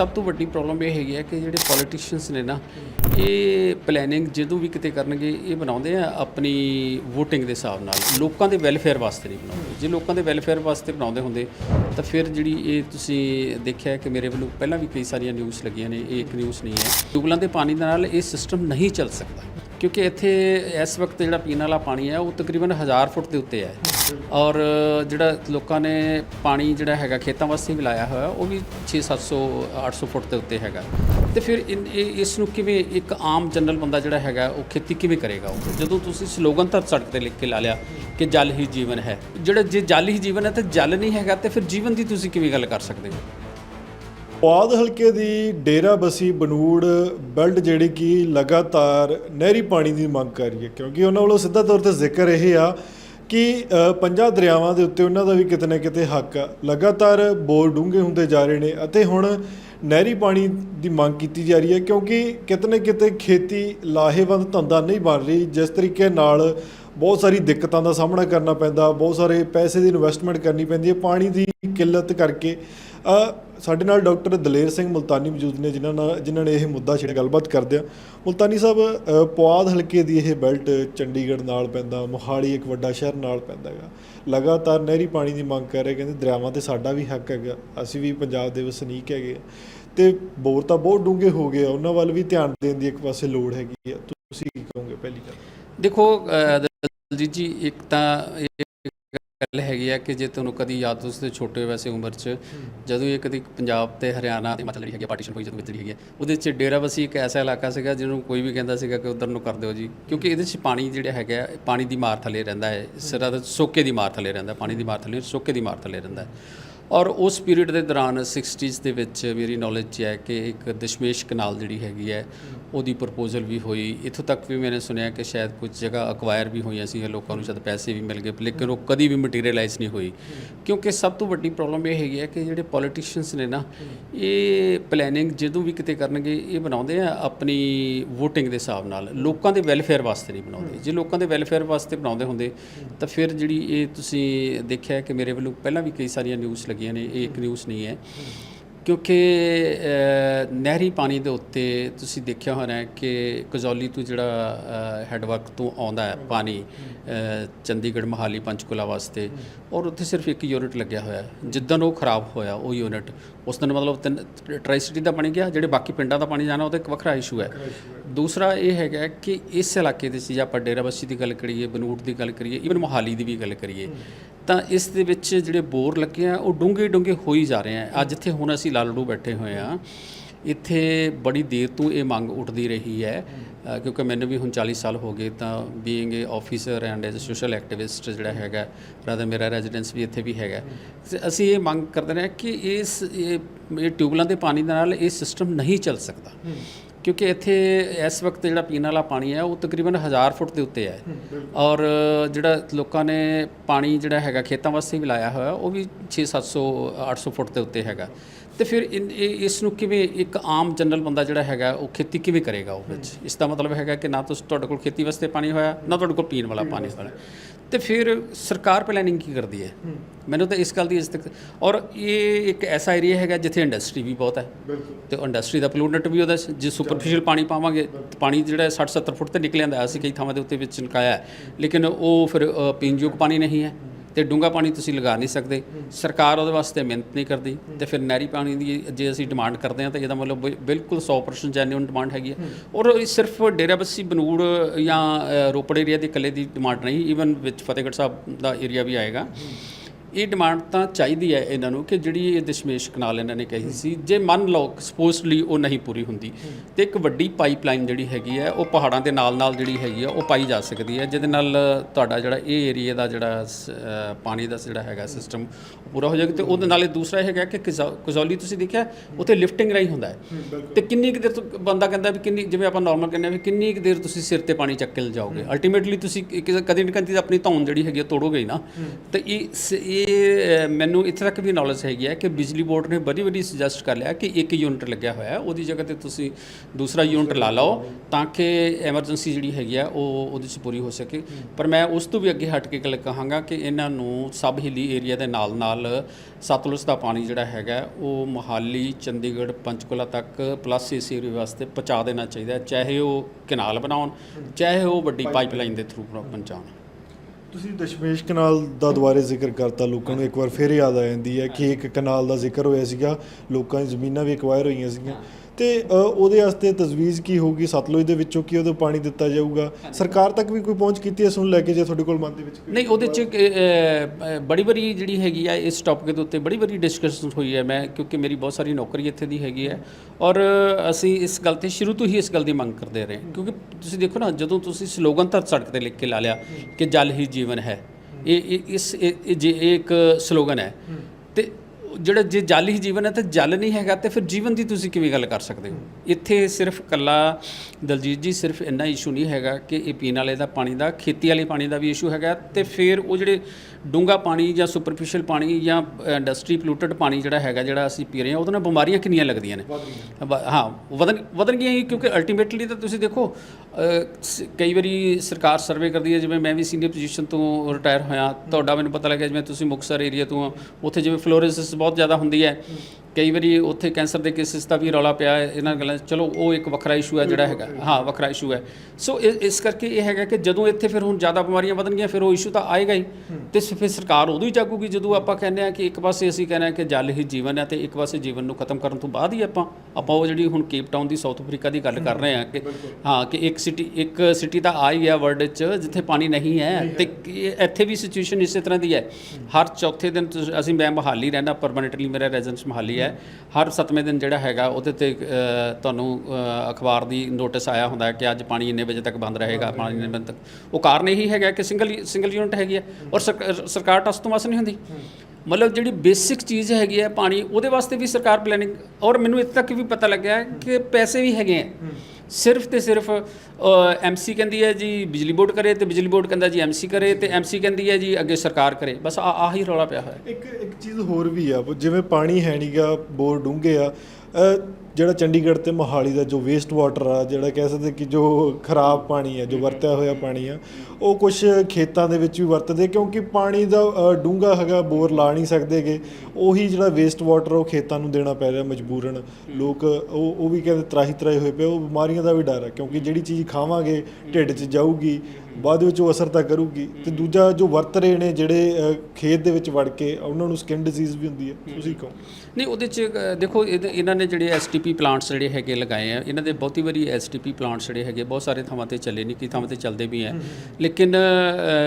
ਸਭ ਤੋਂ ਵੱਡੀ ਪ੍ਰੋਬਲਮ ਇਹ ਹੈਗੀ ਹੈ ਕਿ ਜਿਹੜੇ ਪੋਲੀਟੀਸ਼ੀਅਨਸ ਨੇ ਨਾ, ਇਹ ਪਲੈਨਿੰਗ ਜਦੋਂ ਵੀ ਕਿਤੇ ਕਰਨਗੇ, ਇਹ ਬਣਾਉਂਦੇ ਆ ਆਪਣੀ VOTING ਦੇ ਹਿਸਾਬ ਨਾਲ। ਲੋਕਾਂ ਦੇ ਵੈਲਫੇਅਰ ਵਾਸਤੇ ਨਹੀਂ ਬਣਾਉਂਦੇ। ਜੇ ਲੋਕਾਂ ਦੇ ਵੈਲਫੇਅਰ ਵਾਸਤੇ ਬਣਾਉਂਦੇ ਹੁੰਦੇ, ਤਾਂ ਫਿਰ ਜਿਹੜੀ ਇਹ ਤੁਸੀਂ ਦੇਖਿਆ ਕਿ ਮੇਰੇ ਵੱਲੋਂ ਪਹਿਲਾਂ ਵੀ ਕਈ ਸਾਰੀਆਂ ਨਿਊਜ਼ ਲੱਗੀਆਂ ਨੇ, ਇਹ ਇੱਕ ਨਿਊਜ਼ ਨਹੀਂ ਹੈ। ਟਿਊਬਲਾਂ ਦੇ ਪਾਣੀ ਦੇ ਨਾਲ ਇਹ ਸਿਸਟਮ ਨਹੀਂ ਚੱਲ ਸਕਦਾ। ਕਿਉਂਕਿ ਇੱਥੇ ਇਸ ਵਕਤ ਜਿਹੜਾ ਪੀਣ ਵਾਲਾ ਪਾਣੀ ਹੈ, ਉਹ ਤਕਰੀਬਨ 1000 ਫੁੱਟ ਦੇ ਉੱਤੇ ਹੈ। ਔਰ ਜਿਹੜਾ ਲੋਕਾਂ ਨੇ ਪਾਣੀ ਜਿਹੜਾ ਹੈਗਾ ਖੇਤਾਂ ਵਾਸਤੇ ਵੀ ਲਾਇਆ ਹੋਇਆ, ਉਹ ਵੀ 6 700 800 ਫੁੱਟ ਦੇ ਉੱਤੇ ਹੈਗਾ। ਤੇ ਫਿਰ ਇਸ ਨੂੰ ਕਿਵੇਂ ਇੱਕ ਆਮ ਜਨਰਲ ਬੰਦਾ ਜਿਹੜਾ ਹੈਗਾ, ਉਹ ਖੇਤੀ ਕਿਵੇਂ ਕਰੇਗਾ ਉਹ? ਜਦੋਂ ਤੁਸੀਂ ਸਲੋਗਨ ਤਾਂ ਸੜਕ ਤੇ ਲਿਖ ਕੇ ਲਾ ਲਿਆ ਕਿ ਜਲ ਹੀ ਜੀਵਨ ਹੈ, ਜਿਹੜਾ ਜੇ ਜਲ ਹੀ ਜੀਵਨ ਹੈ ਤੇ ਜਲ ਨਹੀਂ ਹੈਗਾ ਤੇ ਫਿਰ ਜੀਵਨ ਦੀ ਤੁਸੀਂ ਕਿਵੇਂ ਗੱਲ ਕਰ ਸਕਦੇ ਹੋ? ਪੁਆਧ ਹਲਕੇ ਦੀ ਡੇਰਾ ਬਸੀ ਬਨੂੜ ਬੈਲਟ ਜਿਹੜੀ ਕਿ ਲਗਾਤਾਰ ਨਹਿਰੀ ਪਾਣੀ ਦੀ ਮੰਗ ਕਰ ਰਹੀ ਹੈ, ਕਿਉਂਕਿ ਉਹਨਾਂ ਵੱਲੋਂ ਸਿੱਧਾ ਤੌਰ ਤੇ ਜ਼ਿਕਰ ਇਹ ਆ ਕਿ ਪੰਜਾਂ ਦਰਿਆਵਾਂ ਦੇ ਉੱਤੇ ਉਹਨਾਂ ਦਾ ਵੀ ਕਿਤੇ ਨਾ ਕਿਤੇ ਹੱਕ ਆ। ਲਗਾਤਾਰ ਬੋਰ ਡੂੰਘੇ ਹੁੰਦੇ ਜਾ ਰਹੇ ਨੇ ਅਤੇ ਹੁਣ ਨਹਿਰੀ ਪਾਣੀ ਦੀ ਮੰਗ ਕੀਤੀ ਜਾ ਰਹੀ ਹੈ ਕਿਉਂਕਿ ਕਿਤੇ ਨਾ ਕਿਤੇ ਖੇਤੀ ਲਾਹੇਵੰਦ ਧੰਦਾ ਨਹੀਂ ਬਣ ਰਹੀ, ਜਿਸ ਤਰੀਕੇ ਨਾਲ ਬਹੁਤ ਸਾਰੀ ਦਿੱਕਤਾਂ ਦਾ ਸਾਹਮਣਾ ਕਰਨਾ ਪੈਂਦਾ, ਬਹੁਤ ਸਾਰੇ ਪੈਸੇ ਦੀ ਇਨਵੈਸਟਮੈਂਟ ਕਰਨੀ ਪੈਂਦੀ ਹੈ, ਪਾਣੀ ਦੀ ਕਿੱਲਤ ਕਰਕੇ ਸਾਡੇ ਨਾਲ ਡਾਕਟਰ ਦਲੇਰ ਸਿੰਘ ਮੁਲਤਾਨੀ ਮੌਜੂਦ ਨੇ, ਜਿਨ੍ਹਾਂ ਨਾਲ, ਜਿਨ੍ਹਾਂ ਨੇ ਇਹ ਮੁੱਦਾ ਛੇੜ ਗੱਲਬਾਤ ਕਰਦੇ ਆ। ਮੁਲਤਾਨੀ ਸਾਹਿਬ ਪੁਆਧ ਹਲਕੇ ਦੀ ਇਹ ਬੈਲਟ ਚੰਡੀਗੜ੍ਹ ਨਾਲ ਪੈਂਦਾ, ਮੋਹਾਲੀ ਇੱਕ ਵੱਡਾ ਸ਼ਹਿਰ ਨਾਲ ਪੈਂਦਾ ਹੈਗਾ। ਲਗਾਤਾਰ ਨਹਿਰੀ ਪਾਣੀ ਦੀ ਮੰਗ ਕਰ ਰਹੇ, ਕਹਿੰਦੇ ਦਰਿਆਵਾਂ ਤੇ ਸਾਡਾ ਵੀ ਹੱਕ ਹੈਗਾ, ਅਸੀਂ ਵੀ ਪੰਜਾਬ ਦੇ ਵਸਨੀਕ ਹੈਗੇ ਆ। ਤੇ ਬੋਰ ਤਾਂ ਬਹੁਤ ਡੂੰਘੇ ਹੋ ਗਏ ਆ, ਉਹਨਾਂ ਵੱਲ ਵੀ ਧਿਆਨ ਦੇਣ ਦੀ ਇੱਕ ਪਾਸੇ ਲੋੜ ਹੈਗੀ ਆ। ਤੁਸੀਂ ਕੀ ਕਹੋਗੇ, ਪਹਿਲੀ ਗੱਲ? ਦੇਖੋ ਦਲਜੀਤ ਜੀ, ਇੱਕ ਤਾਂ ਇਹ ਗੱਲ ਹੈਗੀ ਆ ਕਿ ਜੇ ਤੁਹਾਨੂੰ ਕਦੀ ਯਾਦ ਉਸ ਤੇ ਛੋਟੇ ਵੈਸੇ ਉਮਰ 'ਚ ਜਦੋਂ ਇਹ ਕਦੀ ਪੰਜਾਬ ਤੇ ਹਰਿਆਣਾ ਤੇ ਮਤਲਬ ਹੈਗੀ ਪਾਰਟੀਸ਼ਨ ਹੋਈ ਜਦੋਂ ਵਿੱਚ ਹੈਗੀ ਆ, ਉਹਦੇ 'ਚ ਡੇਰਾਬੱਸੀ ਇੱਕ ਐਸਾ ਇਲਾਕਾ ਸੀਗਾ ਜਿਹਨੂੰ ਕੋਈ ਵੀ ਕਹਿੰਦਾ ਸੀਗਾ ਕਿ ਉਧਰ ਨੂੰ ਕਰ ਦਿਓ ਜੀ ਕਿਉਂਕਿ ਇਹਦੇ 'ਚ ਪਾਣੀ ਜਿਹੜਾ ਹੈਗਾ ਪਾਣੀ ਦੀ ਮਾਰ ਥੱਲੇ ਰਹਿੰਦਾ ਹੈ ਸਿਰਾ ਦਾ ਸੋਕੇ ਦੀ ਮਾਰ ਥੱਲੇ ਰਹਿੰਦਾ ਪਾਣੀ ਦੀ ਮਾਰ ਥੱਲੇ ਸੋਕੇ ਦੀ ਮਾਰ ਥੱਲੇ ਰਹਿੰਦਾ ਹੈ। ਔਰ ਉਸ ਪੀਰੀਅਡ ਦੇ ਦੌਰਾਨ 60s ਦੇ ਵਿੱਚ ਮੇਰੀ ਨੌਲੇਜ 'ਚ ਹੈ ਕਿ ਇੱਕ ਦਸ਼ਮੇਸ਼ ਕਨਾਲ ਜਿਹੜੀ ਹੈਗੀ ਹੈ ਉਹਦੀ ਪ੍ਰਪੋਜ਼ਲ ਵੀ ਹੋਈ। ਇੱਥੋਂ ਤੱਕ ਵੀ ਮੈंने ਸੁਣਿਆ ਕਿ ਸ਼ਾਇਦ ਕੁਝ ਜਗ੍ਹਾ ਅਕਵਾਇਰ ਵੀ ਹੋਈਆਂ ਸੀ ਲੋਕਾਂ ਨੂੰ ਸ਼ਾਇਦ ਪੈਸੇ ਵੀ ਮਿਲ ਗਏ, ਲੇਕਿਨ ਉਹ ਕਦੀ ਵੀ ਮਟੀਰੀਅਲਾਈਜ਼ ਨਹੀਂ ਹੋਈ। ਕਿਉਂਕਿ ਸਭ ਤੋਂ ਵੱਡੀ ਪ੍ਰੋਬਲਮ ਇਹ ਹੈਗੀ ਹੈ ਕਿ ਜਿਹੜੇ ਪੋਲੀਟੀਸ਼ੀਅਨਸ ਨੇ ਨਾ, ਇਹ ਪਲੈਨਿੰਗ ਜਦੋਂ ਵੀ ਕਿਤੇ ਕਰਨਗੇ, ਇਹ ਬਣਾਉਂਦੇ ਆ ਆਪਣੀ VOTING ਦੇ ਹਿਸਾਬ ਨਾਲ। ਲੋਕਾਂ ਦੇ ਵੈਲਫੇਅਰ ਵਾਸਤੇ ਨਹੀਂ ਬਣਾਉਂਦੇ। ਜੇ ਲੋਕਾਂ ਦੇ ਵੈਲਫੇਅਰ ਵਾਸਤੇ ਬਣਾਉਂਦੇ ਹੁੰਦੇ, ਤਾਂ ਫਿਰ ਜਿਹੜੀ ਇਹ ਤੁਸੀਂ ਦੇਖਿਆ ਕਿ ਮੇਰੇ ਵੱਲੋਂ ਪਹਿਲਾਂ ਵੀ ਕਈ ਸਾਰੀਆਂ ਨਿਊਜ਼ ਲੱਗੀਆਂ ਨੇ, ਇਹ ਇੱਕ ਨਿਊਜ਼ ਨਹੀਂ ਹੈ। ਕਿਉਂਕਿ ਨਹਿਰੀ ਪਾਣੀ ਦੇ ਉੱਤੇ ਤੁਸੀਂ ਦੇਖਿਆ ਹੋਣਾ ਕਿ ਕਜੌਲੀ ਤੋਂ ਜਿਹੜਾ ਹੈਡਵਰਕ ਤੋਂ ਆਉਂਦਾ ਹੈ ਪਾਣੀ ਚੰਡੀਗੜ੍ਹ ਮਹਾਲੀ ਪੰਚਕੁਲਾ ਵਾਸਤੇ, ਔਰ ਉੱਥੇ ਸਿਰਫ ਇੱਕ ਯੂਨਿਟ ਲੱਗਿਆ ਹੋਇਆ ਹੈ। ਜਿੱਦਣ ਉਹ ਖਰਾਬ ਹੋਇਆ, ਉਹ ਯੂਨਿਟ, ਉਸ ਦਿਨ ਮਤਲਬ ਤਿੰਨ, ਟ੍ਰਾਈ ਸਿਟੀ ਦਾ ਬਣ ਗਿਆ, ਜਿਹੜੇ ਬਾਕੀ ਪਿੰਡਾਂ ਦਾ ਪਾਣੀ ਜਾਣਾ, ਉਹ ਤਾਂ ਇੱਕ ਵੱਖਰਾ ਇਸ਼ੂ ਹੈ। ਦੂਸਰਾ ਇਹ ਹੈਗਾ ਕਿ ਇਸ ਇਲਾਕੇ ਦੇ ਸੀ ਜਾਂ ਆਪਾਂ ਡੇਰਾਬੱਸੀ ਦੀ ਗੱਲ ਕਰੀਏ, ਬਨੂੜ ਦੀ ਗੱਲ ਕਰੀਏ ਈਵਨ ਮੋਹਾਲੀ ਦੀ ਵੀ ਗੱਲ ਕਰੀਏ ਤਾਂ ਇਸ ਦੇ ਵਿੱਚ ਜਿਹੜੇ ਬੋਰ ਲੱਗੇ ਆ, ਉਹ ਡੂੰਘੇ ਡੂੰਘੇ ਹੋਈ ਜਾ ਰਹੇ ਆ। ਅੱਜ ਇੱਥੇ ਹੁਣ ਅਸੀਂ ਲਾਲੜੂ ਬੈਠੇ ਹੋਏ ਆ। ਇੱਥੇ ਬੜੀ ਦੇਰ ਤੋਂ ਇਹ ਮੰਗ ਉੱਠਦੀ ਰਹੀ ਹੈ ਕਿਉਂਕਿ ਮੈਨੂੰ ਵੀ ਹੁਣ 40 ਸਾਲ ਹੋ ਗਏ ਤਾਂ being a officer and as social activist ਜਿਹੜਾ ਹੈਗਾ ਰਾਦਰ ਮੇਰਾ ਰੈਜ਼ੀਡੈਂਸ ਵੀ ਇੱਥੇ ਵੀ ਹੈਗਾ। ਅਸੀਂ ਇਹ ਮੰਗ ਕਰਦੇ ਰਹੇ ਕਿ ਇਸ, ਇਹ ਇਹ ਟਿਊਬਲਾਂ ਦੇ ਪਾਣੀ ਦੇ ਨਾਲ ਇਹ ਸਿਸਟਮ ਨਹੀਂ ਚੱਲ ਸਕਦਾ। ਕਿਉਂਕਿ ਇੱਥੇ ਇਸ ਵਕਤ ਜਿਹੜਾ ਪੀਣ ਵਾਲਾ ਪਾਣੀ ਹੈ ਉਹ ਤਕਰੀਬਨ 1000 ਫੁੱਟ ਦੇ ਉੱਤੇ ਹੈ। ਔਰ ਜਿਹੜਾ ਲੋਕਾਂ ਨੇ ਪਾਣੀ ਜਿਹੜਾ ਹੈਗਾ ਖੇਤਾਂ ਵਾਸਤੇ ਵੀ ਲਾਇਆ ਹੋਇਆ ਉਹ ਵੀ 6 700 800 ਫੁੱਟ ਦੇ ਉੱਤੇ ਹੈਗਾ। ਤੇ ਫਿਰ ਇਸ ਨੂੰ ਕਿਵੇਂ ਇੱਕ ਆਮ ਜਨਰਲ ਬੰਦਾ ਜਿਹੜਾ ਹੈਗਾ ਉਹ ਖੇਤੀ ਕਿਵੇਂ ਕਰੇਗਾ ਉਹ ਵਿੱਚ? ਇਸ ਦਾ ਮਤਲਬ ਹੈਗਾ ਕਿ ਨਾ ਤੁਸੀਂ ਤੁਹਾਡੇ ਕੋਲ ਖੇਤੀ ਵਾਸਤੇ ਪਾਣੀ ਹੋਇਆ ਨਾ ਤੁਹਾਡੇ ਕੋਲ ਪੀਣ ਵਾਲਾ ਪਾਣੀ ਹੋਇਆ। ਤੇ ਫਿਰ ਸਰਕਾਰ ਪਲੈਨਿੰਗ ਕੀ ਕਰਦੀ ਹੈ? ਮੈਨੂੰ ਤਾਂ ਇਸ ਗੱਲ ਦੀ ਅਜੇ ਤੱਕ ਔਰ ਇਹ ਇੱਕ ਐਸਾ ਏਰੀਆ ਹੈਗਾ ਜਿੱਥੇ ਇੰਡਸਟਰੀ ਵੀ ਬਹੁਤ ਹੈ। ਤੇ ਇੰਡਸਟਰੀ ਦਾ ਪੋਲੂਟੈਂਟ ਵੀ ਉਹਦਾ ਜੇ ਸੁਪਰਫੀਸ਼ੀਅਲ ਪਾਣੀ ਪਾਵਾਂਗੇ ਪਾਣੀ ਜਿਹੜਾ 60 70 ਫੁੱਟ ਤੇ ਨਿਕਲ ਆਂਦਾ ਅਸੀਂ ਕਈ ਥਾਵਾਂ ਦੇ ਉੱਤੇ ਵਿੱਚ ਨਿਕਾਇਆ। ਲੇਕਿਨ ਉਹ ਫਿਰ ਪੀਣਯੋਗ ਪਾਣੀ ਨਹੀਂ ਹੈ। ਤੇ ਡੂੰਘਾ ਪਾਣੀ ਤੁਸੀਂ ਲਗਾ ਨਹੀਂ ਸਕਦੇ। ਸਰਕਾਰ ਉਹਦੇ ਵਾਸਤੇ ਮਿਹਨਤ ਨਹੀਂ ਕਰਦੀ ਤੇ ਫਿਰ ਨਹਿਰੀ ਪਾਣੀ ਦੀ ਜੇ ਅਸੀਂ ਡਿਮਾਂਡ ਕਰਦੇ ਹਾਂ ਤਾਂ ਇਹਦਾ ਮਤਲਬ ਬਿ- ਬਿਲਕੁਲ 100% ਜੈਨੂਇਨ ਡਿਮਾਂਡ ਹੈਗੀ ਹੈ। ਔਰ ਇਹ ਸਿਰਫ ਡੇਰਾਬੱਸੀ ਬਨੂੜ ਜਾਂ ਰੋਪੜ ਏਰੀਆ ਦੇ ਇਕੱਲੇ ਦੀ ਡਿਮਾਂਡ ਨਹੀਂ ਈਵਨ ਵਿੱਚ ਫਤਿਹਗੜ੍ਹ ਸਾਹਿਬ ਦਾ ਏਰੀਆ ਵੀ ਆਏਗਾ। ਇਹ ਡਿਮਾਂਡ ਤਾਂ ਚਾਹੀਦੀ ਹੈ ਇਹਨਾਂ ਨੂੰ ਕਿ ਜਿਹੜੀ ਇਹ ਦਸ਼ਮੇਸ਼ ਕਨਾਲ ਇਹਨਾਂ ਨੇ ਕਹੀ ਸੀ ਜੇ ਮੰਨ ਲਓ ਸਪੋਜ਼ਲੀ ਉਹ ਨਹੀਂ ਪੂਰੀ ਹੁੰਦੀ ਤੇ ਇੱਕ ਵੱਡੀ ਪਾਈਪਲਾਈਨ ਜਿਹੜੀ ਹੈਗੀ ਹੈ ਉਹ ਪਹਾੜਾਂ ਦੇ ਨਾਲ ਨਾਲ ਜਿਹੜੀ ਹੈਗੀ ਹੈ ਉਹ ਪਾਈ ਜਾ ਸਕਦੀ ਹੈ ਜਿਹਦੇ ਨਾਲ ਤੁਹਾਡਾ ਜਿਹੜਾ ਇਹ ਏਰੀਆ ਦਾ ਜਿਹੜਾ ਪਾਣੀ ਦਾ ਜਿਹੜਾ ਹੈਗਾ ਸਿਸਟਮ ਪੂਰਾ ਹੋ ਜਾਏਗਾ ਤੇ ਉਹਦੇ ਨਾਲੇ ਦੂਸਰਾ ਇਹ ਹੈਗਾ ਕਿ ਕਜ਼ੌ- ਕਜ਼ੌਲੀ ਤੁਸੀਂ ਦੇਖਿਆ ਉੱਥੇ ਲਿਫਟਿੰਗ ਰਾਹੀਂ ਹੁੰਦਾ ਹੈ। ਤੇ ਕਿੰਨੀ ਕੁ ਦੇਰ ਬੰਦਾ ਕਹਿੰਦਾ ਵੀ ਕਿੰਨੀ ਜਿਵੇਂ ਆਪਾਂ ਨਾਰਮਲ ਕਹਿੰਦੇ ਆ ਵੀ ਕਿੰਨੀ ਕੁ ਦੇਰ ਤੁਸੀਂ ਸਿਰ ਤੇ ਪਾਣੀ ਚੱਕ ਕੇ ਲਿਜਾਓਗੇ। ਅਲਟੀਮੇਟਲੀ ਤੁਸੀਂ ਕਦੀ ਨਾ ਕਦੀ ਆਪਣੀ ਧੌਣ ਜਿਹੜੀ ਹੈਗੀ ਆ ਤੋੜੋਗੇ ਨਾ। ਤੇ ਇਹ ਇਹ ਮੈਨੂੰ ਇੱਥੇ ਤੱਕ ਵੀ ਨੌਲੇਜ ਹੈਗੀ ਹੈ ਕਿ ਬਿਜਲੀ ਬੋਰਡ ਨੇ ਬੜੀ ਬੜੀ ਸੁਜੈਸਟ ਕਰ ਲਿਆ ਕਿ ਇੱਕ ਯੂਨਿਟ ਲੱਗਿਆ ਹੋਇਆ ਹੈ ਉਹਦੀ ਜਗ੍ਹਾ ਤੇ ਤੁਸੀਂ ਦੂਸਰਾ ਯੂਨਿਟ ਲਾ ਲਓ ਤਾਂ ਕਿ ਐਮਰਜੈਂਸੀ ਜਿਹੜੀ ਹੈਗੀ ਆ ਉਹ ਉਹਦੇ 'ਚ ਪੂਰੀ ਹੋ ਸਕੇ। ਪਰ ਮੈਂ ਉਸ ਤੋਂ ਵੀ ਅੱਗੇ ਹਟ ਕੇ ਗੱਲ ਕਹਾਂਗਾ ਕਿ ਇਹਨਾਂ ਨੂੰ ਸਬ ਹਿਲੀ ਏਰੀਆ ਦੇ ਨਾਲ ਨਾਲ ਸਤਲੁਜ ਦਾ ਪਾਣੀ ਜਿਹੜਾ ਹੈਗਾ ਉਹ ਮੋਹਾਲੀ ਚੰਡੀਗੜ੍ਹ ਪੰਚਕੁਲਾ ਤੱਕ ਪਲੱਸ ਇਸ ਏਰੀਆ ਵਾਸਤੇ ਪਹੁੰਚਾ ਦੇਣਾ ਚਾਹੀਦਾ ਚਾਹੇ ਉਹ ਕਨਾਲ ਬਣਾਉਣ ਚਾਹੇ ਉਹ ਵੱਡੀ ਪਾਈਪਲਾਈਨ ਦੇ ਥਰੂ ਪਹੁੰਚਾਉਣ ਤੁਸੀਂ ਦਸ਼ਮੇਸ਼ ਕਨਾਲ ਦਾ ਦੁਬਾਰੇ ਜ਼ਿਕਰ ਕਰਤਾ ਲੋਕਾਂ ਨੂੰ, ਇੱਕ ਵਾਰ ਫਿਰ ਯਾਦ ਆ ਜਾਂਦੀ ਹੈ ਕਿ ਇੱਕ ਕਨਾਲ ਦਾ ਜ਼ਿਕਰ ਹੋਇਆ ਸੀਗਾ, ਲੋਕਾਂ ਦੀ ਜ਼ਮੀਨਾਂ ਵੀ ਐਕਵਾਇਰ ਹੋਈਆਂ ਸੀਗੀਆਂ। ਤੇ ਉਹਦੇ ਵਾਸਤੇ ਤਜਵੀਜ਼ ਕੀ ਹੋਊਗੀ ਸਤਲੁਜ ਦੇ ਵਿੱਚੋਂ? ਕੀ ਉਹਦੇ ਪਾਣੀ ਦਿੱਤਾ ਜਾਊਗਾ? ਸਰਕਾਰ ਤੱਕ ਵੀ ਕੋਈ ਪਹੁੰਚ ਕੀਤੀ ਹੈ? ਇਸ ਨੂੰ ਲੈ ਕੇ ਜੇ ਤੁਹਾਡੇ ਕੋਲ ਮਨ ਦੇ ਵਿੱਚ ਨਹੀਂ ਉਹਦੇ ਚ ਬੜੀ ਬੜੀ ਜਿਹੜੀ ਹੈਗੀ ਆ ਇਸ ਟੌਪਿਕ ਦੇ ਉੱਤੇ ਬੜੀ ਬੜੀ ਡਿਸਕਸ਼ਨ ਹੋਈ ਹੈ ਮੈਂ ਕਿਉਂਕਿ ਮੇਰੀ ਬਹੁਤ ਸਾਰੀ ਨੌਕਰੀ ਇੱਥੇ ਦੀ ਹੈਗੀ ਹੈ। ਔਰ ਅਸੀਂ ਇਸ ਗੱਲ ਤੇ ਸ਼ੁਰੂ ਤੋਂ ਹੀ ਇਸ ਗੱਲ ਦੀ ਮੰਗ ਕਰਦੇ ਰਹੇ। ਕਿਉਂਕਿ ਤੁਸੀਂ ਦੇਖੋ ਨਾ ਜਦੋਂ ਤੁਸੀਂ ਸਲੋਗਨ ਤਾਂ ਸੜਕ ਤੇ ਲਿਖ ਕੇ ਲਾ ਲਿਆ ਕਿ ਜਲ ਹੀ ਜੀਵਨ ਹੈ ਇਹ ਇਸ ਇਹ ਇੱਕ ਸਲੋਗਨ ਹੈ। ਤੇ ਜਿਹੜਾ ਜੇ ਜਲ ਹੀ ਜੀਵਨ ਹੈ ਤਾਂ ਜਲ ਨਹੀਂ ਹੈਗਾ ਤੇ ਫਿਰ ਜੀਵਨ ਦੀ ਤੁਸੀਂ ਕਿਵੇਂ ਗੱਲ ਕਰ ਸਕਦੇ ਹੋ? ਇੱਥੇ ਸਿਰਫ ਕੱਲਾ ਦਲਜੀਤ ਜੀ ਸਿਰਫ ਇੰਨਾ ਇਸ਼ੂ ਨਹੀਂ ਹੈਗਾ ਕਿ ਇਹ ਪੀਣ ਵਾਲੇ ਦਾ ਪਾਣੀ ਦਾ ਖੇਤੀ ਵਾਲੇ ਪਾਣੀ ਦਾ ਵੀ ਇਸ਼ੂ ਹੈਗਾ ਤੇ ਫਿਰ ਉਹ ਜਿਹੜੇ ਡੂੰਘਾ ਪਾਣੀ ਜਾਂ ਸੁਪਰਫੀਸ਼ੀਅਲ ਪਾਣੀ ਜਾਂ ਇੰਡਸਟਰੀ ਪੋਲੂਟਡ ਪਾਣੀ ਜਿਹੜਾ ਹੈਗਾ ਜਿਹੜਾ ਅਸੀਂ ਪੀ ਰਹੇ ਹਾਂ ਉਹਦੇ ਨਾਲ ਬਿਮਾਰੀਆਂ ਕਿੰਨੀਆਂ ਲੱਗਦੀਆਂ ਨੇ? ਹਾਂ ਵਧਣ ਵਧਣਗੀਆਂ ਕਿਉਂਕਿ ਅਲਟੀਮੇਟਲੀ ਤਾਂ ਤੁਸੀਂ ਦੇਖੋ ਸ- ਕਈ ਵਾਰੀ ਸਰਕਾਰ ਸਰਵੇ ਕਰਦੀ ਹੈ ਜਿਵੇਂ ਮੈਂ ਵੀ ਸੀਨੀਅਰ ਪੋਜੀਸ਼ਨ ਤੋਂ ਰਿਟਾਇਰ ਹੋਇਆ ਤੁਹਾਡਾ ਮੈਨੂੰ ਪਤਾ ਲੱਗਿਆ ਜਿਵੇਂ ਤੁਸੀਂ ਮੁਕਤਸਰ ਏਰੀਆ ਤੋਂ ਆ, ਉੱਥੇ ਜਿਵੇਂ ਫਲੋਰੈਂਸਿਸ ਬਹੁਤ ਜ਼ਿਆਦਾ ਹੁੰਦੀ ਹੈ। ਕਈ ਵਾਰੀ ਉੱਥੇ ਕੈਂਸਰ ਦੇ ਕੇਸਿਸ ਦਾ ਵੀ ਰੌਲਾ ਪਿਆ ਹੈ ਇਹਨਾਂ ਗੱਲਾਂ 'ਚ। ਚਲੋ ਉਹ ਇੱਕ ਵੱਖਰਾ ਇਸ਼ੂ ਹੈ ਜਿਹੜਾ ਹੈਗਾ। ਹਾਂ ਵੱਖਰਾ ਇਸ਼ੂ ਹੈ। ਸੋ ਇਹ- ਇਸ ਕਰਕੇ ਇਹ ਹੈਗਾ ਕਿ ਜਦੋਂ ਇੱਥੇ ਫਿਰ ਹੁਣ ਜ਼ਿਆਦਾ ਬਿਮਾਰੀਆਂ ਵਧਣਗੀਆਂ ਫਿਰ ਉਹ ਇਸ਼ੂ ਤਾਂ ਆਏਗਾ ਹੀ। ਤੇ ਸ- ਫਿਰ ਸਰਕਾਰ ਉਦੋਂ ਹੀ ਜਾਗੂਗੀ ਜਦੋਂ ਆਪਾਂ ਕਹਿੰਦੇ ਆ ਕਿ ਇੱਕ ਪਾਸੇ ਅਸੀਂ ਕਹਿੰਦੇ ਆ ਕਿ ਜਲ ਹੀ ਜੀਵਨ ਹੈ ਤੇ ਇੱਕ ਪਾਸੇ ਜੀਵਨ ਨੂੰ ਖਤਮ ਕਰਨ ਤੋਂ ਬਾਅਦ ਹੀ ਆਪਾਂ ਆਪਾਂ ਉਹ ਜਿਹੜੀ ਹੁਣ ਕੇਪ ਟਾਊਨ ਦੀ ਸਾਊਥ ਅਫਰੀਕਾ ਦੀ ਗੱਲ ਕਰ ਰਹੇ ਆ ਕਿ ਹਾਂ ਕਿ ਇੱਕ ਸਿਟੀ ਇੱਕ ਸਿਟੀ ਤਾਂ ਆ ਹੀ ਗਿਆ ਵਰਲਡ 'ਚ ਜਿੱਥੇ ਪਾਣੀ ਨਹੀਂ ਹੈ ਤੇ ਕਿ ਇੱਥੇ ਵੀ ਸਿਚੁਏਸ਼ਨ ਇਸੇ ਤਰ੍ਹਾਂ ਦੀ ਹੈ। ਹਰ ਚੌਥੇ ਦਿਨ ਤੁਸੀਂ- ਅਸੀਂ ਮੈਂ ਮਹਾਲੀ ਰਹਿਣਾ ਪਰਮਨੈਂਟਲੀ ਮੇਰਾ ਰੈਜ਼ੀਡੈਂਸ ਮਹਾਲੀ ਹੈ। ਹਰ ਸੱਤਵੇਂ ਦਿਨ ਜਿਹੜਾ ਹੈਗਾ ਉਹਦੇ ਤੇ ਤੁਹਾਨੂੰ ਅਖਬਾਰ ਦੀ ਨੋਟਿਸ ਆਇਆ ਹੁੰਦਾ ਹੈ ਕਿ ਅੱਜ ਪਾਣੀ ਇੰਨੇ ਵਜੇ ਤੱਕ ਬੰਦ ਰਹੇਗਾ ਪਾਣੀ ਇੰਨੇ ਵਜੇ ਤੱਕ। ਉਹ ਕਾਰਨ ਇਹੀ ਹੈਗਾ ਕਿ ਸਿੰਗਲ ਸਿੰਗਲ ਯੂਨਿਟ ਹੈਗੀ ਹੈ ਔਰ ਸਰਕ- ਸਰਕਾਰ ਟਸ ਤੋਂ ਮਸ ਨਹੀਂ ਹੁੰਦੀ। ਮਤਲਬ ਜਿਹੜੀ ਬੇਸਿਕ ਚੀਜ਼ ਹੈਗੀ ਹੈ ਪਾਣੀ ਉਹਦੇ ਵਾਸਤੇ ਵੀ ਸਰਕਾਰ ਪਲੈਨਿੰਗ ਔਰ ਮੈਨੂੰ ਇੱਥੇ ਤੱਕ ਵੀ ਪਤਾ ਲੱਗਿਆ ਹੈ ਕਿ ਪੈਸੇ ਵੀ ਹੈਗੇ ਹੈ। ਸਿਰਫ ਤੇ ਸਿਰਫ ਐਮਸੀ ਕਹਿੰਦੀ ਹੈ ਜੀ ਬਿਜਲੀ ਬੋਰਡ ਕਰੇ ਤੇ ਬਿਜਲੀ ਬੋਰਡ ਕਹਿੰਦਾ ਜੀ ਐਮਸੀ ਕਰੇ ਤੇ ਐਮਸੀ ਕਹਿੰਦੀ ਹੈ ਜੀ ਅੱਗੇ ਸਰਕਾਰ ਕਰੇ। ਬਸ ਆ ਆਹੀ ਰੌਲਾ ਪਿਆ ਹੋਇਆ। ਇੱਕ ਇੱਕ ਚੀਜ਼ ਹੋਰ ਵੀ ਆ, ਜਿਵੇਂ ਪਾਣੀ ਹੈ ਨਹੀਂਗਾ ਬੋਰ ਡੂੰਘੇ ਆ ਜਿਹੜਾ ਚੰਡੀਗੜ੍ਹ ਤੇ ਮੋਹਾਲੀ ਦਾ ਜੋ ਵੇਸਟ ਵਾਟਰ ਆ ਜਿਹੜਾ ਕਹਿ ਸਕਦੇ ਕਿ ਜੋ ਖਰਾਬ ਪਾਣੀ ਹੈ ਜੋ ਵਰਤਿਆ ਹੋਇਆ ਪਾਣੀ ਆ ਉਹ ਕੁਝ ਖੇਤਾਂ ਦੇ ਵਿੱਚ ਵੀ ਵਰਤਦੇ ਕਿਉਂਕਿ ਪਾਣੀ ਦਾ ਡੂੰਘਾ ਹੈਗਾ ਬੋਰ ਲਾ ਨਹੀਂ ਸਕਦੇਗੇ। ਉਹੀ ਜਿਹੜਾ ਵੇਸਟ ਵਾਟਰ ਉਹ ਖੇਤਾਂ ਨੂੰ ਦੇਣਾ ਪੈ ਰਿਹਾ ਮਜਬੂਰਨ। ਲੋਕ ਉਹ ਉਹ ਵੀ ਕਹਿੰਦੇ ਤਰਾਹੀ ਤਰਾਹੀ ਹੋਏ ਪਏ ਉਹ ਬਿਮਾਰੀਆਂ ਦਾ ਵੀ ਡਰ ਹੈ ਕਿਉਂਕਿ ਜਿਹੜੀ ਚੀਜ਼ ਖਾਵਾਂਗੇ ਢਿੱਡ 'ਚ ਜਾਊਗੀ ਬਾਅਦ ਵਿੱਚ ਉਹ ਅਸਰ ਤਾਂ ਕਰੂਗੀ। ਤੇ ਦੂਜਾ ਜੋ ਵਰਤ ਰਹੇ ਨੇ ਜਿਹੜੇ ਖੇਤ ਦੇ ਵਿੱਚ ਵੜ ਕੇ ਉਹਨਾਂ ਨੂੰ ਸਕਿਨ ਡਿਜ਼ੀਜ਼ ਵੀ ਹੁੰਦੀ ਹੈ। ਤੁਸੀਂ ਕਹੋ। ਨਹੀਂ ਉਹਦੇ ਚ ਦੇਖੋ ਇਹਨਾਂ ਨੇ ਜਿਹੜੇ ਐਸਟੀਪੀ ਪਲਾਂਟਸ ਜਿਹੜੇ ਹੈਗੇ ਲਗਾਏ ਆ ਇਹਨਾਂ ਦੇ ਬਹੁਤੀ ਵਾਰੀ ਐਸਟੀਪੀ ਪਲਾਂਟਸ ਜਿਹੜੇ ਹੈਗੇ ਬਹੁਤ ਸਾਰੇ ਥਾਵਾਂ ਤੇ ਚੱਲੇ ਨਹੀਂ ਕਈ ਥਾਵਾਂ ਤੇ ਚੱਲਦੇ ਵੀ ਆ। ਲੇਕਿਨ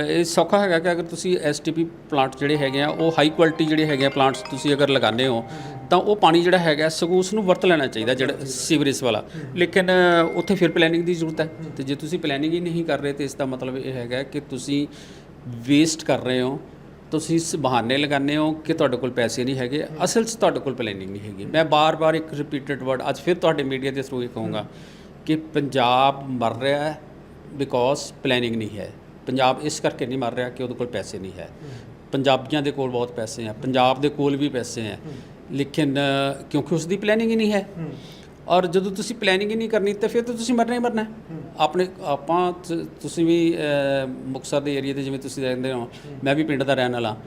ਇਹ ਸੌਖਾ ਹੈਗਾ ਕਿ ਅਗਰ ਤੁਸੀਂ ਐਸਟੀਪੀ ਪਲਾਂਟ ਜਿਹੜੇ ਹੈਗੇ ਆ ਉਹ ਹਾਈ ਕੁਆਲਿਟੀ ਜਿਹੜੇ ਹੈਗੇ ਆ ਪਲਾਂਟਸ ਤੁਸੀਂ ਅਗਰ ਲਗਾਉਂਦੇ ਹੋ ਤਾਂ ਉਹ ਪਾਣੀ ਜਿਹੜਾ ਹੈਗਾ, ਸਗੋਂ ਉਸ ਨੂੰ ਵਰਤ ਲੈਣਾ ਚਾਹੀਦਾ ਜਿਹੜਾ ਸੀਵਰੇਜ ਵਾਲਾ। ਲੇਕਿਨ, ਉੱਥੇ ਫਿਰ ਪਲੈਨਿੰਗ ਦੀ ਜ਼ਰੂਰਤ ਹੈ। ਤੇ ਜੇ ਤੁਸੀਂ ਪਲੈਨਿੰਗ ਹੀ ਨਹੀਂ ਕਰ ਰਹੇ, ਤੇ ਇਸ ਦਾ ਮਤਲਬ ਇਹ ਹੈਗਾ ਕਿ ਤੁਸੀਂ ਵੇਸਟ ਕਰ ਰਹੇ ਹੋ। ਤੁਸੀਂ ਇਸ ਬਹਾਨੇ ਲਗਾਉਂਦੇ ਹੋ ਕਿ ਤੁਹਾਡੇ ਕੋਲ ਪੈਸੇ ਨਹੀਂ ਹੈਗੇ। ਅਸਲ 'ਚ ਤੁਹਾਡੇ ਕੋਲ ਪਲੈਨਿੰਗ ਨਹੀਂ ਹੈਗੀ। ਮੈਂ ਬਾਰ-ਬਾਰ ਇੱਕ ਰਿਪੀਟਡ ਵਰਡ ਅੱਜ ਫਿਰ ਤੁਹਾਡੇ ਮੀਡੀਆ ਦੇ ਥਰੂ ਇਹ ਕਹੂੰਗਾ ਕਿ ਪੰਜਾਬ ਮਰ ਰਿਹਾ ਹੈ ਬਿਕੋਜ਼ ਪਲੈਨਿੰਗ ਨਹੀਂ ਹੈ। ਪੰਜਾਬ ਇਸ ਕਰਕੇ ਨਹੀਂ ਮਰ ਰਿਹਾ ਕਿ ਉਹਦੇ ਕੋਲ ਪੈਸੇ ਨਹੀਂ ਹੈ। ਪੰਜਾਬੀਆਂ ਦੇ ਕੋਲ ਬਹੁਤ ਪੈਸੇ ਆ ਪੰਜਾਬ ਦੇ ਕੋਲ ਵੀ ਪੈਸੇ ਆ ਲੇਕਿਨ ਕਿਉਂਕਿ ਉਸ ਦੀ ਪਲੈਨਿੰਗ ਹੀ ਨਹੀਂ ਹੈ। ਔਰ ਜਦੋਂ ਤੁਸੀਂ ਪਲੈਨਿੰਗ ਹੀ ਨਹੀਂ ਕਰਨੀ ਤਾਂ ਫਿਰ ਤਾਂ ਤੁਸੀਂ ਮਰਨਾ ਹੀ ਮਰਨਾ। ਆਪਣੇ ਆਪਾਂ ਤ- ਤੁਸੀਂ ਵੀ ਅ, ਮੁਕਤਸਰ ਦੇ ਏਰੀਆ ਦੇ ਜਿਵੇਂ ਤੁਸੀਂ ਰਹਿੰਦੇ ਹੋ ਮੈਂ ਵੀ ਪਿੰਡ ਦਾ ਰਹਿਣ ਵਾਲਾ।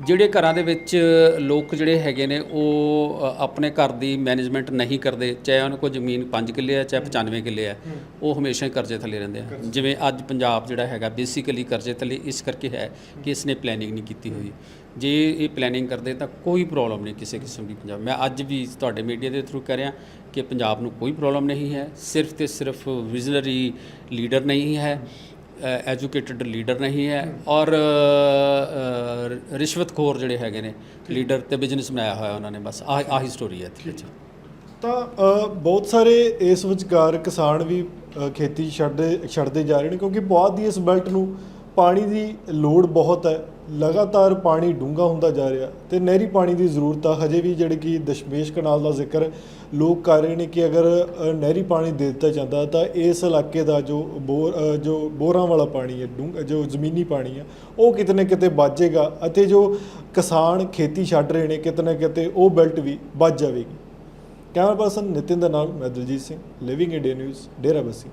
ਜਿਹੜੇ ਘਰਾਂ ਦੇ ਵਿੱਚ ਲੋਕ ਜਿਹੜੇ ਹੈਗੇ ਨੇ ਉਹ ਅ, ਆਪਣੇ ਘਰ ਦੀ ਮੈਨੇਜਮੈਂਟ ਨਹੀਂ ਕਰਦੇ ਚਾਹੇ ਉਹਨਾਂ ਕੋਲ ਜ਼ਮੀਨ 5 ਕਿੱਲੇ ਹੈ ਚਾਹੇ 95 ਕਿੱਲੇ ਹੈ ਉਹ ਹਮੇਸ਼ਾ ਹੀ ਕਰਜ਼ੇ ਥੱਲੇ ਰਹਿੰਦੇ ਆ। ਜਿਵੇਂ ਅੱਜ ਪੰਜਾਬ ਜਿਹੜਾ ਹੈਗਾ ਬੇਸਿਕਲੀ ਕਰਜ਼ੇ ਥੱਲੇ ਇਸ ਕਰਕੇ ਹੈ ਕਿ ਇਸ ਨੇ ਪਲੈਨਿੰਗ ਨਹੀਂ ਕੀਤੀ ਹੋਈ। ਜੇ ਇਹ ਪਲੈਨਿੰਗ ਕਰਦੇ ਤਾਂ ਕੋਈ ਪ੍ਰੋਬਲਮ ਨਹੀਂ ਕਿਸੇ ਕਿਸਮ ਦੀ ਪੰਜਾਬ। ਮੈਂ ਅੱਜ ਵੀ ਤੁਹਾਡੇ ਮੀਡੀਆ ਦੇ ਥਰੂ ਕਹਿ ਰਿਹਾ ਕਿ ਪੰਜਾਬ ਨੂੰ ਕੋਈ ਪ੍ਰੋਬਲਮ ਨਹੀਂ ਹੈ। ਸਿਰਫ ਤੇ ਸਿਰਫ ਵਿਜ਼ਨਰੀ ਲੀਡਰ ਨਹੀਂ ਹੈ। ਐਜੂਕੇਟਿਡ ਲੀਡਰ ਨਹੀਂ ਹੈ ਔਰ ਅ, ਅ, ਰਿਸ਼ਵਤਖੋਰ ਜਿਹੜੇ ਹੈਗੇ ਨੇ ਲੀਡਰ ਤੇ ਬਿਜ਼ਨਸ ਬਣਾਇਆ ਹੋਇਆ ਉਹਨਾਂ ਨੇ ਬਸ ਆਹ ਆਹੀ ਸਟੋਰੀ ਹੈ ਇੱਥੇ ਵਿੱਚ। ਤਾਂ ਬਹੁਤ ਸਾਰੇ ਇਸ ਵਿਚਕਾਰ ਕਿਸਾਨ ਵੀ ਖੇਤੀ ਛੱਡਦੇ ਛੱਡਦੇ ਜਾ ਰਹੇ ਨੇ ਕਿਉਂਕਿ ਬਹੁਤ ਦੀ ਇਸ ਬੈਲਟ ਨੂੰ ਪਾਣੀ ਦੀ ਲੋੜ ਬਹੁਤ ਹੈ। ਲਗਾਤਾਰ ਪਾਣੀ ਡੂੰਘਾ ਹੁੰਦਾ ਜਾ ਰਿਹਾ ਤੇ ਨਹਿਰੀ ਪਾਣੀ ਦੀ ਜ਼ਰੂਰਤ ਆ। ਹਜੇ ਵੀ ਜਿਹੜੇ ਕਿ ਦਸ਼ਮੇਸ਼ ਕਨਾਲ ਦਾ ਜ਼ਿਕਰ ਲੋਕ ਕਰ ਰਹੇ ਨੇ ਕਿ ਅਗਰ ਨਹਿਰੀ ਪਾਣੀ ਦੇ ਦਿੱਤਾ ਜਾਂਦਾ ਤਾਂ ਇਸ ਇਲਾਕੇ ਦਾ ਜੋ ਬੋਰ ਜੋ ਬੋਰਾਂ ਵਾਲਾ ਪਾਣੀ ਹੈ, ਡੂੰਘ, ਜੋ ਜ਼ਮੀਨੀ ਪਾਣੀ ਆ, ਉਹ ਕਿਤੇ ਨਾ ਕਿਤੇ ਬਚੇਗਾ ਅਤੇ ਜੋ ਕਿਸਾਨ ਖੇਤੀ ਛੱਡ ਰਹੇ ਨੇ ਕਿਤੇ ਨਾ ਕਿਤੇ ਉਹ ਬੈਲਟ ਵੀ ਬਚ ਜਾਵੇਗੀ। ਕੈਮਰਾ ਪਰਸਨ ਨਿਤਿਨ ਦੇ ਨਾਲ ਮੈਂ Daljit Singh living India news Derabassi